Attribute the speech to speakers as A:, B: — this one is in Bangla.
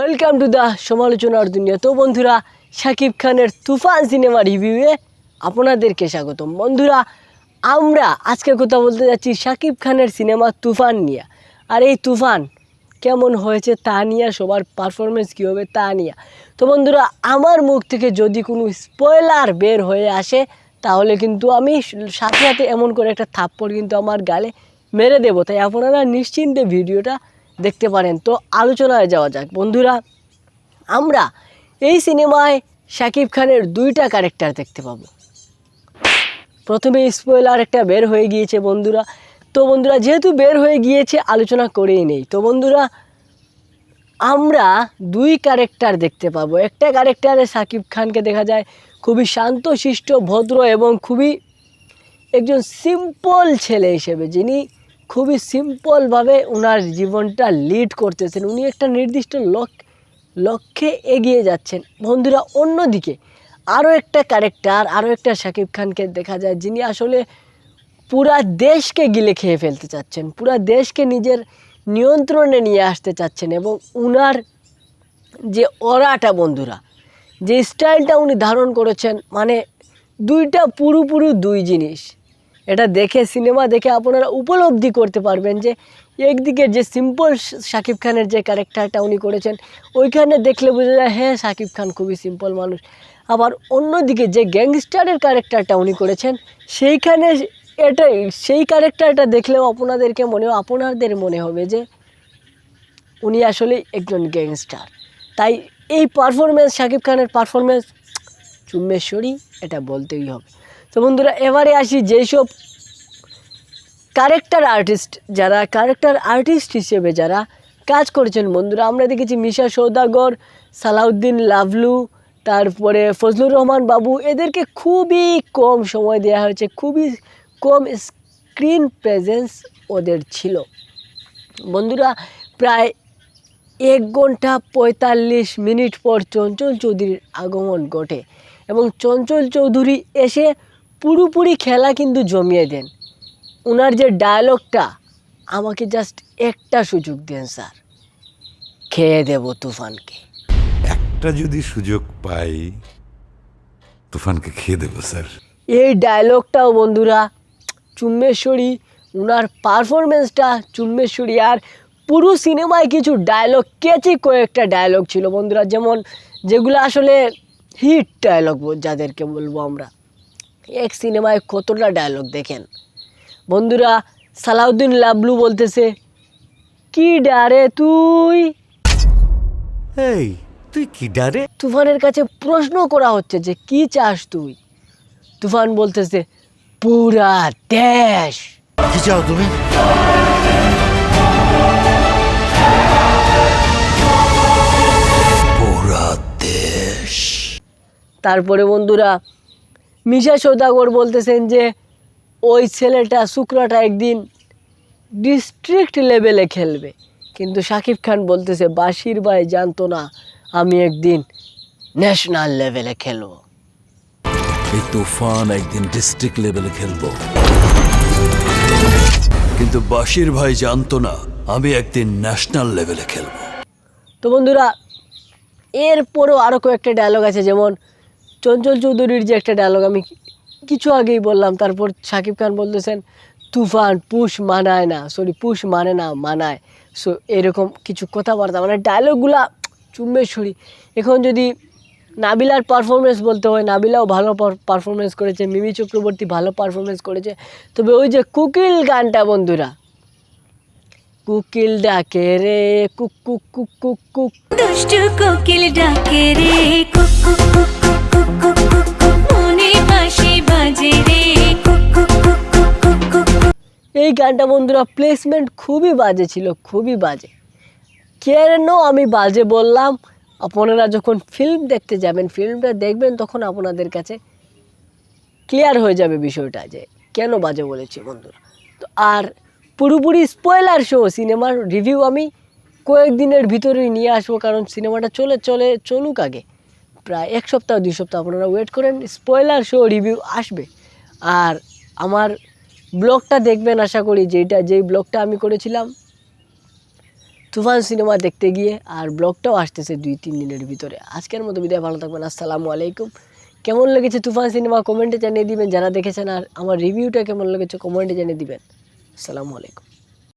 A: ওয়েলকাম টু দ্য সমালোচনার দুনিয়া তো বন্ধুরা শাকিব খানের তুফান সিনেমা রিভিউয়ে আপনাদেরকে স্বাগতম। বন্ধুরা, আমরা আজকে কথা বলতে যাচ্ছি শাকিব খানের সিনেমা তুফান নিয়ে। আর এই তুফান কেমন হয়েছে তা নিয়ে, সবার পারফরমেন্স কী হবে তা নিয়ে। তো বন্ধুরা, আমার মুখ থেকে যদি কোনো স্পয়লার বের হয়ে আসে, তাহলে কিন্তু আমি সাথে সাথে এমন করে একটা থাপ্পড় কিন্তু আমার গালে মেরে দেবো। তাই আপনারা নিশ্চিন্তে ভিডিওটা দেখতে পারেন। তো আলোচনায় যাওয়া যাক। বন্ধুরা, আমরা এই সিনেমায় শাকিব খানের দুইটা ক্যারেক্টার দেখতে পাবো। প্রথমে স্পয়লার একটা বের হয়ে গিয়েছে বন্ধুরা। তো বন্ধুরা, যেহেতু বের হয়ে গিয়েছে, আলোচনা করেই নেই। তো বন্ধুরা, আমরা দুই ক্যারেক্টার দেখতে পাবো। একটা ক্যারেক্টারে শাকিব খানকে দেখা যায় খুবই শান্তশিষ্ট ভদ্র এবং খুবই একজন সিম্পল ছেলে হিসেবে, যিনি খুবই সিম্পলভাবে ওনার জীবনটা লিড করতেছেন। উনি একটা নির্দিষ্ট লক, লক্ষ্যে এগিয়ে যাচ্ছেন। বন্ধুরা, অন্যদিকে আরও একটা ক্যারেক্টার আরও একটা শাকিব খানকে দেখা যায় যিনি আসলে পুরা দেশকে গিলে খেয়ে ফেলতে চাচ্ছেন। পুরা দেশকে নিজের নিয়ন্ত্রণে নিয়ে আসতে চাচ্ছেন এবং উনার যে অরাটা বন্ধুরা, যে স্টাইলটা উনি ধারণ করেছেন মানে দুইটা পুরোপুরি দুই জিনিস। এটা দেখে, সিনেমা দেখে আপনারা উপলব্ধি করতে পারবেন যে একদিকে যে সিম্পল শাকিব খানের যে ক্যারেক্টারটা উনি করেছেন, ওইখানে দেখলে বোঝা যায় হ্যাঁ শাকিব খান খুবই সিম্পল মানুষ। আবার অন্যদিকে যে গ্যাংস্টারের ক্যারেক্টারটা উনি করেছেন, সেইখানে এটা সেই ক্যারেক্টারটা দেখলেও আপনাদেরকে মনে, আপনাদের মনে হবে যে উনি আসলে একজন গ্যাংস্টার তাই এই পারফরমেন্স শাকিব খানের পারফরমেন্স চুম্বেশ্বরী, এটা বলতেই হবে। তো বন্ধুরা, এবারে আসি যেসব ক্যারেক্টার আর্টিস্ট যারা ক্যারেক্টার আর্টিস্ট হিসেবে যারা কাজ করেছেন। বন্ধুরা, আমরা দেখেছি মিশা সৌদাগর, সালাউদ্দিন লাভলু, তারপরে ফজলুর রহমান বাবু, এদেরকে খুবই কম সময় দেওয়া হয়েছে, খুবই কম স্ক্রিন প্রেজেন্স ওদের ছিল। বন্ধুরা, প্রায় এক ঘণ্টা পঁয়তাল্লিশ মিনিট পর চঞ্চল চৌধুরীর আগমন ঘটে এবং চঞ্চল চৌধুরী এসে পুরোপুরি খেলা কিন্তু জমিয়ে দেন। ওনার যে ডায়লগটা আমাকে জাস্ট একটা সুযোগ দেন স্যার। খেয়ে দেব তুফানকে।
B: একটা যদি সুযোগ পাই তুফানকে খেয়ে দেবো স্যার।
A: এই ডায়লগটাও বন্ধুরা চুম্বেশ্বরী ওনার পারফরমেন্সটা চুম্বেশ্বরী আর পুরো সিনেমায় কিছু ডায়লগ কেচি কয়েকটা ডায়লগ ছিল বন্ধুরা। যেমন যেগুলো আসলে হিট ডায়লগ যাদেরকে বলব আমরা। এক সিনেমায় কতটা ডায়লগ দেখেন? বন্ধুরা সালাউদ্দিন লাবলু বলতেছে কি ডারে তুই?
C: এই তুই কি ডারে?
A: তুফানের কাছে প্রশ্ন করা হচ্ছে যে কি চাস তুই? তুফান বলতেছে পুরা দেশ।
C: কি চাও তুমি? পুরা দেশ।
A: তারপরে বন্ধুরা মিশা সৌদাগর বলতেছেন যে ওই ছেলেটা শুক্রাটা একদিন ডিস্ট্রিক্ট লেভেলে খেলবে। কিন্তু শাকিব খান বলতেছে বাসির ভাই জানতো না আমি একদিন ন্যাশনাল লেভেলে খেলব।
D: এই তুফান একদিন ডিস্ট্রিক্ট লেভেলে খেলব। কিন্তু বাশির ভাই জানতো না আমি একদিন ন্যাশনাল লেভেলে খেলব।
A: তো বন্ধুরা এরপরও আরও কয়েকটা ডায়লগ আছে যেমন চঞ্চল চৌধুরীর যে একটা ডায়লগ আমি কিছু আগেই বললাম, তারপর শাকিব খান বলতেছেন, তুফান পুষ মানায় না সরি পুষ মানে না, মানায়। সো এরকম কিছু কথাবার্তা মানে ডায়লগুলা চুম্বেশ্বরী এখন যদি নাবিলার পারফরমেন্স বলতে হয়, নাবিলাও ভালো পারফরমেন্স করেছে, মিমি চক্রবর্তী ভালো পারফরমেন্স করেছে। তবে ওই যে কুকিল গানটা, বন্ধুরা। কুকিল ডাকে রে, কুক কুক কুক কুক
E: কুকিল ডাকে রে, কুক কুক।
A: এই গানটা বন্ধুরা প্লেসমেন্ট খুবই বাজে ছিল, খুবই বাজে। কেন আমি বাজে বললাম। আপনারা যখন ফিল্ম দেখতে যাবেন ফিল্মটা দেখবেন, তখন আপনাদের কাছে ক্লিয়ার হয়ে যাবে বিষয়টা যে কেন বাজে বলেছি বন্ধুরা। তো আর পুরোপুরি স্পয়লার শো সিনেমার রিভিউ আমি কয়েকদিনের ভিতরেই নিয়ে আসব, কারণ সিনেমাটা চলে চলে চলুক আগে। প্রায় এক সপ্তাহ, দুই সপ্তাহ আপনারা ওয়েট করেন স্পয়লার শো রিভিউ আসবে। আর আমার ব্লগটা দেখবেন আশা করি, যেটা, যেই ব্লগটা আমি করেছিলাম, তুফান সিনেমা দেখতে গিয়ে, আর ব্লগটাও আসতেছে দুই, তিন দিনের ভিতরে। আজকের মতো বিদায়, ভালো থাকবেন, আসসালামু আলাইকুম। কেমন লেগেছে তুফান সিনেমা কমেন্টে জানিয়ে দিবেন, যারা দেখেছেন, আর আমার রিভিউটা কেমন লেগেছে কমেন্টে জানিয়ে দিবেন। আসসালামু আলাইকুম।